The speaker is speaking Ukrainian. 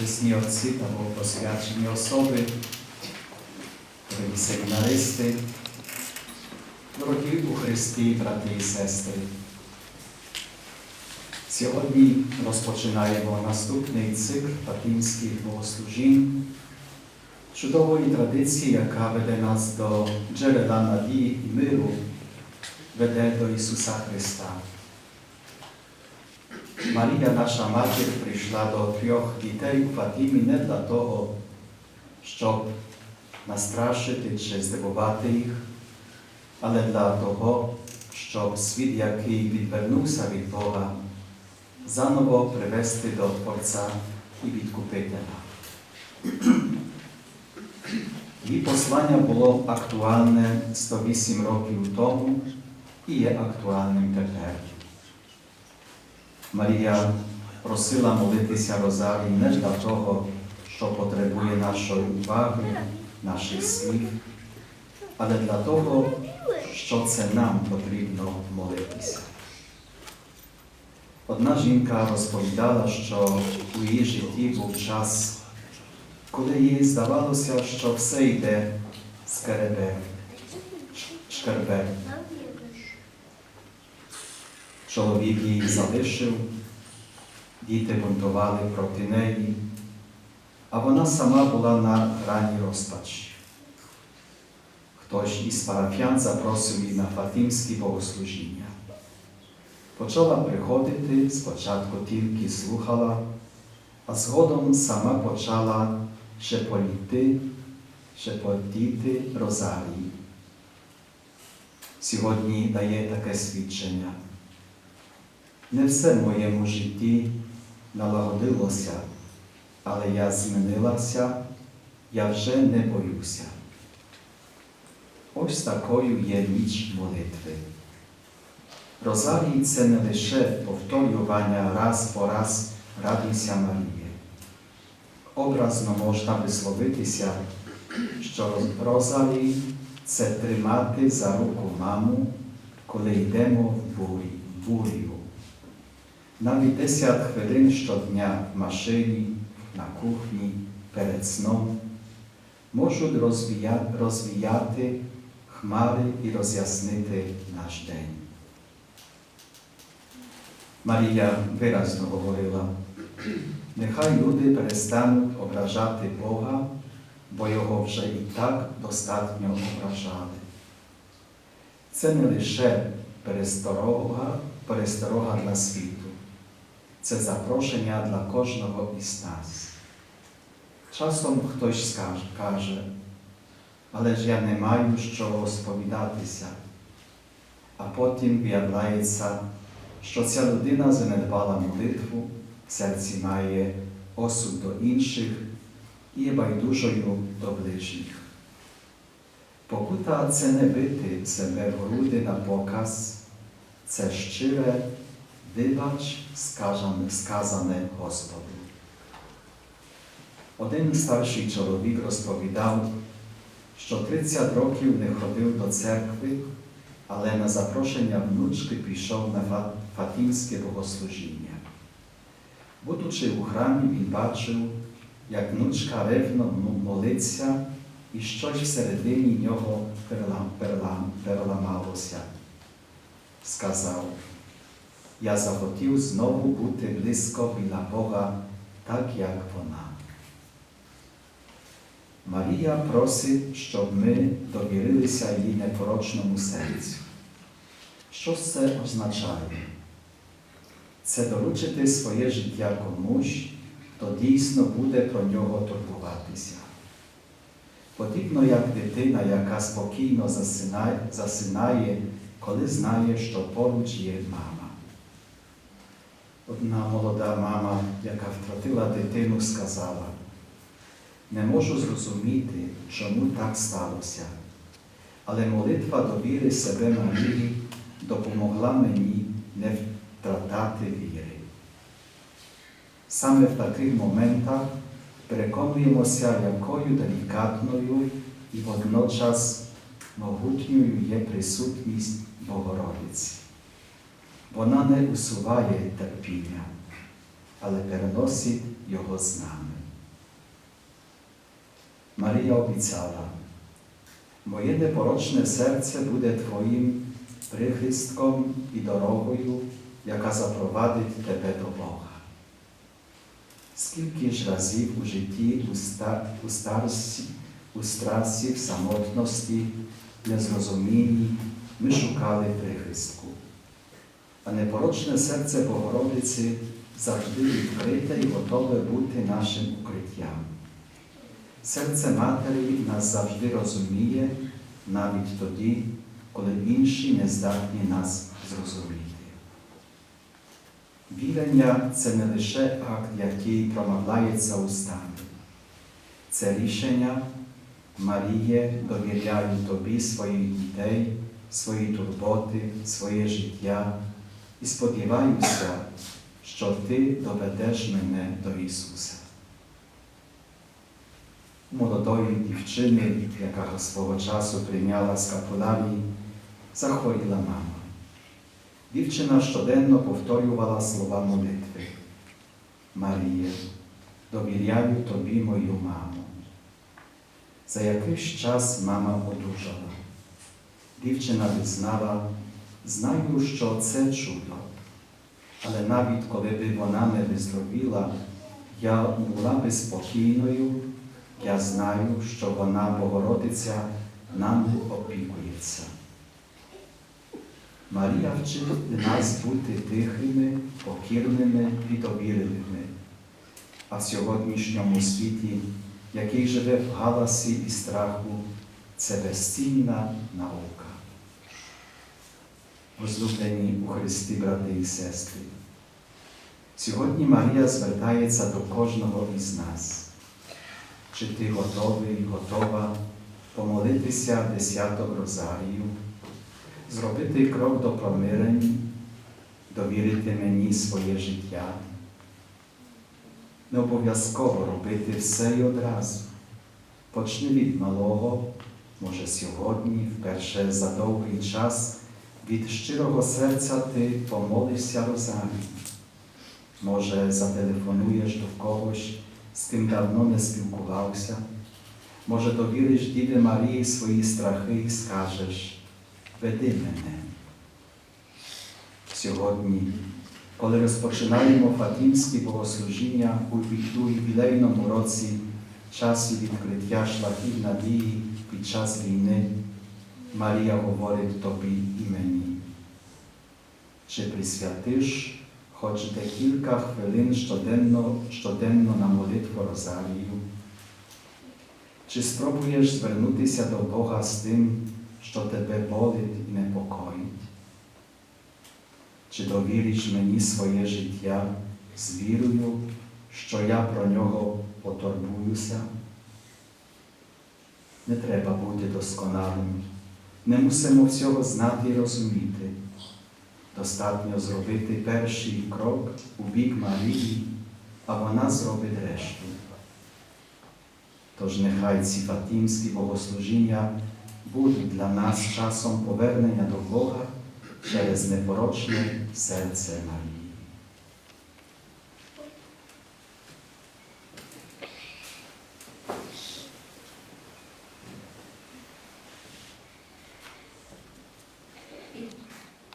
чесні отці та богопосвячені особи, дорогі семінаристи, дорогі у Христі, брати і сестри. Сьогодні розпочинаємо наступний цикл Фатимських богослужінь, чудової традиції, яка веде нас до джерела надії і миру, веде до Ісуса Христа. Марія, наша матір, прийшла до трьох дітей у Фатимі не для того, щоб настрашити чи здивувати їх, але для того, щоб світ, який відвернувся від Бога, заново привести до Творця і відкупителя. Її послання було актуальне 108 років тому і є актуальним тепер. Марія просила молитися Розарій не для того, що потребує нашої уваги, наших слів, але для того, що це нам потрібно молитися. Одна жінка розповідала, що у її житті був час, коли їй здавалося, що все йде скеребе, шкербе. Чоловік її залишив, діти бунтували проти неї, а вона сама була на грані розпачі. Хтось із парафіян запросив її на Фатимські богослужіння. Почала приходити, спочатку тільки слухала, а згодом сама почала шепотіти, шепотіти розарії. Сьогодні дає таке свідчення. Не все в моєму житті налагодилося, але я змінилася, я вже не боюся. Ось такою є ніч молитви. Розарій це не лише повторювання раз по раз радуйся Марії. Образно можна висловитися, що Розарій це тримати за руку маму, коли йдемо в бурю. Навіть 10 хвилин щодня в машині, на кухні, перед сном можуть розвія... розвіяти хмари і роз'яснити наш день. Марія виразно говорила, нехай люди перестануть ображати Бога, бо Його вже і так достатньо ображали. Це не лише пересторога, пересторога для світу це запрошення для кожного із нас. Часом хтось каже, але ж я не маю що розповідатися, а потім виявляється, що ця людина занедбала молитву, в серці має осуд до інших і є байдужою до ближніх. Покута це не бити себе в груди на показ, це щире вибач сказане, сказане Господу. Один старший чоловік розповідав, що 30 років не ходив до церкви, але на запрошення внучки пішов на Фатимське богослужіння. Будучи у храмі, він бачив, як внучка ревно молиться і щось всередині нього переламалося. Сказав, я захотів знову бути близько біля Бога, так як вона. Марія просить, щоб ми довірилися їй непорочному серцю. Що це означає? Це доручити своє життя комусь, хто дійсно буде про нього турбуватися. Подібно як дитина, яка спокійно засинає, засинає, коли знає, що поруч є мама. Одна молода мама, яка втратила дитину, сказала, не можу зрозуміти, чому так сталося, але молитва довіри себе Марії допомогла мені не втратати віри. Саме в таких моментах переконуємося, якою делікатною і водночас могутньою є присутність Богородиці. Вона не усуває терпіння, але переносить його з нами. Марія обіцяла, моє непорочне серце буде Твоїм прихистком і дорогою, яка запровадить тебе до Бога. Скільки ж разів у житті, у, ста, у, старості, у страсі, в самотності, незрозумінні ми шукали прихистку, а непорочне серце Богородиці завжди відкрите і готове бути нашим укриттям. Серце Матері нас завжди розуміє, навіть тоді, коли інші не здатні нас зрозуміти. Вірення це не лише акт, який промовляється устами. Це рішення Маріє, довіряю тобі своїх дітей, свої турботи, своє життя і сподіваюся, що ти доведеш мене до Ісуса. Молодої дівчини, яка свого часу прийняла скапулярі, захворіла мама. Дівчина щоденно повторювала слова молитви. Маріє, довіряю тобі мою маму. За якийсь час мама одужала. Дівчина визнала, знаю, що це чудо. Але навіть коли б вона не виздоровіла, я була би спокійною, я знаю, що вона, Богородиця, нами опікується. Марія вчить нас бути тихими, покірними і довірливими. А в сьогоднішньому світі, який живе в галасі і страху, це безцінна наука. Возлюблені у Христі, брати і сестри. Сьогодні Марія звертається до кожного із нас. Чи ти готовий, готова помолитися в десяток розарію, зробити крок до промирення, довірити мені своє життя? Не обов'язково робити все і одразу. Почни від малого, може сьогодні, вперше за довгий час, від щирого серця ти помолишся розарій. Може, зателефонуєш до когось, з ким давно не спілкувався. Може, довіриш Діві Марії свої страхи і скажеш, веди мене. Сьогодні, коли розпочинаємо Фатімські богослужіння у ювілейному році, часі відкриття шляхів надії під час війни, Марія говорить тобі і мені. Чи присвятиш хоч декілька хвилин щоденно, щоденно на молитву Розарію? Чи спробуєш звернутися до Бога з тим, що тебе болить і непокоїть? Чи довіриш мені своє життя з вірою, що я про нього потурбуюся? Не треба бути досконалим, не мусимо всього знати і розуміти. Достатньо зробити перший крок у бік Марії, а вона зробить решту. Тож нехай ці фатімські богослужіння будуть для нас часом повернення до Бога через непорочне серце Марії.